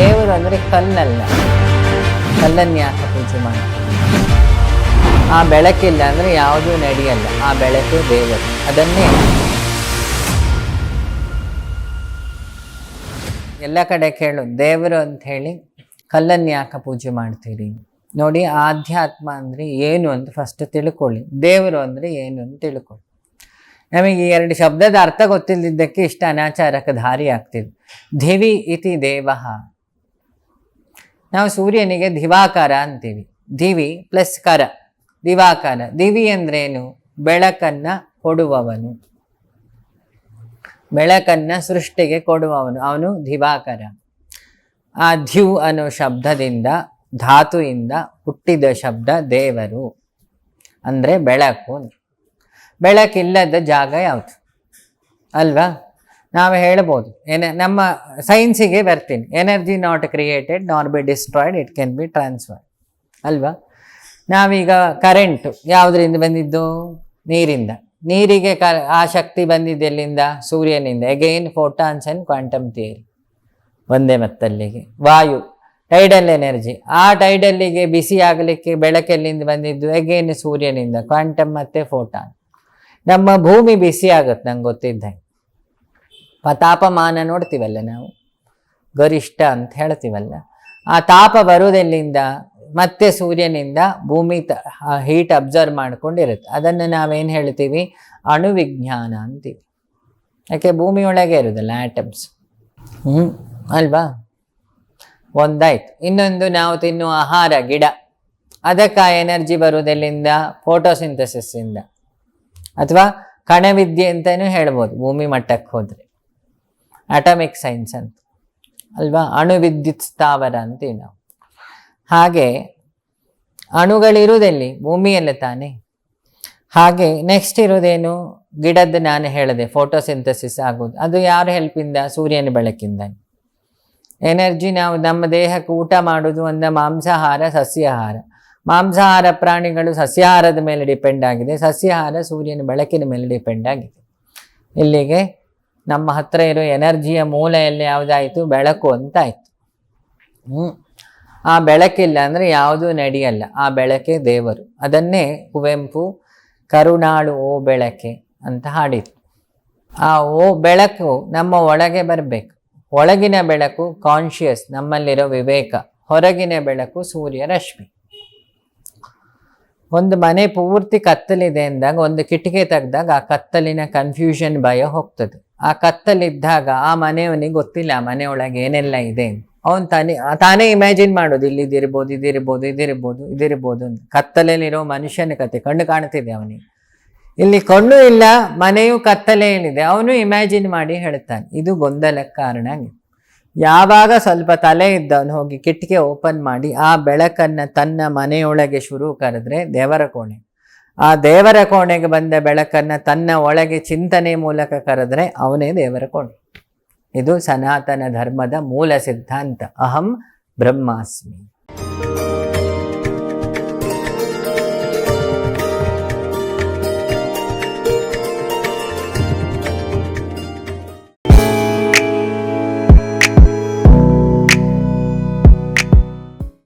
ದೇವರು ಅಂದರೆ ಕಲ್ಲಲ್ಲ. ಕಲ್ಲನ್ನು ಪೂಜೆ ಮಾಡ್ತೀವಿ ಆ ಬೆಳಕಿಲ್ಲ ಅಂದರೆ ಯಾವುದೂ ನಡೆಯಲ್ಲ. ಆ ಬೆಳಕು ದೇವರು. ಅದನ್ನೇ ಎಲ್ಲ ಕಡೆ ಕೇಳು. ದೇವರು ಅಂತ ಹೇಳಿ ಕಲ್ಲನ್ನು ಪೂಜೆ ಮಾಡ್ತೀರಿ? ನೋಡಿ, ಆಧ್ಯಾತ್ಮ ಅಂದರೆ ಏನು ಅಂತ ಫಸ್ಟ್ ತಿಳ್ಕೊಳ್ಳಿ. ದೇವರು ಅಂದರೆ ಏನು ಅಂತ ತಿಳ್ಕೊಳ್ಳಿ. ನಮಗೆ ಈ ಎರಡು ಶಬ್ದದ ಅರ್ಥ ಗೊತ್ತಿಲ್ಲದಿದ್ದಕ್ಕೆ ಇಷ್ಟು ಅನಾಚಾರಕ್ಕೆ ದಾರಿ ಆಗ್ತಿದೆ ಧಿವಿ ಇತಿ ದೇವಃ. ನಾವು ಸೂರ್ಯನಿಗೆ ದಿವಾಕಾರ ಅಂತೀವಿ. ದಿವಿ ಪ್ಲಸ್ ಕರ. ದಿವಾಕಾರ. ದಿವಿ ಅಂದ್ರೇನು? ಬೆಳಕನ್ನ ಕೊಡುವವನು. ಬೆಳಕನ್ನ ಸೃಷ್ಟಿಗೆ ಕೊಡುವವನು. ಅವನು ದಿವಾಕರ. ಆ ದ್ಯು ಅನ್ನೋ ಶಬ್ದದಿಂದ ಧಾತುವಿಂದ ಹುಟ್ಟಿದ ಶಬ್ದ ದೇವರು. ಅಂದರೆ ಬೆಳಕು. ಬೆಳಕಿಲ್ಲದ ಜಾಗ ಯಾವುದು? ಅಲ್ವಾ? ನಾವು ಹೇಳ್ಬೋದು. ಏನ, ನಮ್ಮ ಸೈನ್ಸಿಗೆ ಬರ್ತೀನಿ. Energy not created nor be destroyed it can be transfer ಅಲ್ವಾ? ನಾವೀಗ ಕರೆಂಟು ಯಾವುದರಿಂದ ಬಂದಿದ್ದು? ನೀರಿಂದ. ನೀರಿಗೆ ಕ, ಆ ಶಕ್ತಿ ಬಂದಿದ್ದು ಎಲ್ಲಿಂದ? ಸೂರ್ಯನಿಂದ. Again photons and quantum theory ಒಂದೇ ಮತ್ತಲ್ಲಿಗೆ. ವಾಯು ಟೈಡಲ್ ಎನರ್ಜಿ ಆ ಟೈಡಲ್ಲಿಗೆ ಬಿಸಿ ಆಗಲಿಕ್ಕೆ ಬೆಳಕೆಲ್ಲಿಂದ ಬಂದಿದ್ದು? ಅಗೇನ್ ಸೂರ್ಯನಿಂದ. ಕ್ವಾಂಟಮ್ ಮತ್ತು ಫೋಟಾನ್ ನಮ್ಮ ಭೂಮಿ ಬಿಸಿ ಆಗುತ್ತೆ, ನಂಗೆ ಗೊತ್ತಿದ್ದಂಗೆ. ತಾಪಮಾನ ನೋಡ್ತೀವಲ್ಲ ನಾವು? ಗರಿಷ್ಠ ಅಂತ ಹೇಳ್ತೀವಲ್ಲ. ಆ ತಾಪ ಬರೋದೆಲ್ಲಿಂದ ಮತ್ತೆ ಸೂರ್ಯನಿಂದ ಭೂಮಿ ತ ಹೀಟ್ ಅಬ್ಸರ್ವ್ ಮಾಡ್ಕೊಂಡಿರುತ್ತೆ. ಅದನ್ನು ನಾವೇನು ಹೇಳ್ತೀವಿ? ಅಣುವಿಜ್ಞಾನ ಅಂತೀವಿ. ಯಾಕೆ? ಭೂಮಿಯೊಳಗೆ ಇರೋದಲ್ಲ ಆಟಮ್ಸ್ ಹ್ಞೂ ಅಲ್ವಾ? ಒಂದಾಯ್ತು. ಇನ್ನೊಂದು ನಾವು ತಿನ್ನುವ ಆಹಾರ, ಗಿಡ. ಅದಕ್ಕೆ ಎನರ್ಜಿ ಬರುವುದೆಲ್ಲಿಂದ? ಫೋಟೋಸಿಂಥಸಿಸ್ಸಿಂದ ಅಥವಾ ಕಣವಿದ್ಯೆ ಅಂತಲೂ ಹೇಳ್ಬೋದು. ಭೂಮಿ ಮಟ್ಟಕ್ಕೆ ಹೋದರೆ. ಅಟಮಿಕ್ ಸೈನ್ಸ್ ಅಂತ. ಅಲ್ವಾ? ಅಣು ವಿದ್ಯುತ್ ಸ್ಥಾವರ ಅಂತೀವಿ ನಾವು ಹಾಗೆ ಅಣುಗಳಿರುವುದೆಲ್ಲಿ? ಭೂಮಿಯಲ್ಲೇ ತಾನೇ. ಹಾಗೆ ನೆಕ್ಸ್ಟ್ ಇರೋದೇನು ಗಿಡದ್ದು ನಾನು ಹೇಳಿದೆ ಫೋಟೋಸಿಂಥಸಿಸ್ ಆಗೋದು ಅದು ಯಾರ ಹೆಲ್ಪಿಂದ ಸೂರ್ಯನ ಬೆಳಕಿಂದ. ಎನರ್ಜಿ ನಾವು ನಮ್ಮ ದೇಹಕ್ಕೆ ಊಟ ಮಾಡೋದು ಒಂದು ಮಾಂಸಾಹಾರ, ಸಸ್ಯಾಹಾರ. ಮಾಂಸಾಹಾರ ಪ್ರಾಣಿಗಳು ಸಸ್ಯಾಹಾರದ ಮೇಲೆ ಡಿಪೆಂಡ್ ಆಗಿದೆ. ಸಸ್ಯಾಹಾರ ಸೂರ್ಯನ ಬೆಳಕಿನ ಮೇಲೆ ಡಿಪೆಂಡ್ ಆಗಿದೆ. ಇಲ್ಲಿಗೆ ನಮ್ಮ ಹತ್ರ ಇರೋ ಎನರ್ಜಿಯ ಮೂಲೆಯಲ್ಲಿ ಯಾವುದಾಯಿತು? ಬೆಳಕು ಅಂತ ಆಯಿತು ಹ್ಞೂ ಆ ಬೆಳಕಿಲ್ಲ ಅಂದರೆ ಯಾವುದೂ ನಡೆಯಲ್ಲ. ಆ ಬೆಳಕೆ ದೇವರು. ಅದನ್ನೇ ಕುವೆಂಪು, ಕರುಣಾಳು ಓ ಬೆಳಕೆ ಅಂತ ಹಾಡಿತು ಆ ಓ ಬೆಳಕು ನಮ್ಮ ಒಳಗೆ ಬರಬೇಕು. ಒಳಗಿನ ಬೆಳಕು ಕಾನ್ಷಿಯಸ್ ನಮ್ಮಲ್ಲಿರೋ ವಿವೇಕ. ಹೊರಗಿನ ಬೆಳಕು ಸೂರ್ಯ ರಶ್ಮಿ ಒಂದು ಮನೆ ಪೂರ್ತಿ ಕತ್ತಲಿದೆ ಅಂದಾಗ, ಒಂದು ಕಿಟಿಕೆ ತೆಗ್ದಾಗ ಆ ಕತ್ತಲಿನ ಕನ್ಫ್ಯೂಷನ್ ಭಯ ಹೋಗ್ತದೆ. ಆ ಕತ್ತಲಿದ್ದಾಗ ಆ ಮನೆಯವನಿಗೆ ಗೊತ್ತಿಲ್ಲ, ಆ ಮನೆಯೊಳಗೆ ಏನೆಲ್ಲ ಇದೆ? ಅವನು ತಾನೇ ತಾನೇ ಇಮ್ಯಾಜಿನ್ ಮಾಡೋದು, ಇಲ್ಲಿ ಇದಿರ್ಬೋದು ಇದಿರ್ಬೋದು ಇದಿರ್ಬೋದು ಇದಿರ್ಬೋದು ಅಂತ. ಕತ್ತಲಲ್ಲಿರೋ ಮನುಷ್ಯನ ಕತೆ, ಕಣ್ಣು ಕಾಣ್ತಿದೆ ಅವನಿಗೆ. ಇಲ್ಲಿ ಕಣ್ಣು ಇಲ್ಲ, ಮನೆಯು ಕತ್ತಲೆಯಲ್ಲಿದೆ, ಅವನು ಇಮ್ಯಾಜಿನ್ ಮಾಡಿ ಹೇಳ್ತಾನೆ. ಇದು ಗೊಂದಲಕ್ಕೆ ಕಾರಣ ಆಗಿದೆ ಯಾವಾಗ ಸ್ವಲ್ಪ ತಲೆ ಇದ್ದವನು ಹೋಗಿ ಕಿಟಕಿ ಓಪನ್ ಮಾಡಿ ಆ ಬೆಳಕನ್ನು ತನ್ನ ಮನೆಯೊಳಗೆ ಶುರು ಕರೆದ್ರೆ ದೇವರ ಕೋಣೆ. ಆ ದೇವರ ಕೋಣೆಗೆ ಬಂದ ಬೆಳಕನ್ನು ತನ್ನ ಒಳಗೆ ಚಿಂತನೆ ಮೂಲಕ ಕರೆದ್ರೆ ಅವನೇ ದೇವರ ಕೋಣೆ. ಇದು ಸನಾತನ ಧರ್ಮದ ಮೂಲ ಸಿದ್ಧಾಂತ. ಅಹಂ ಬ್ರಹ್ಮಾಸ್ಮಿ.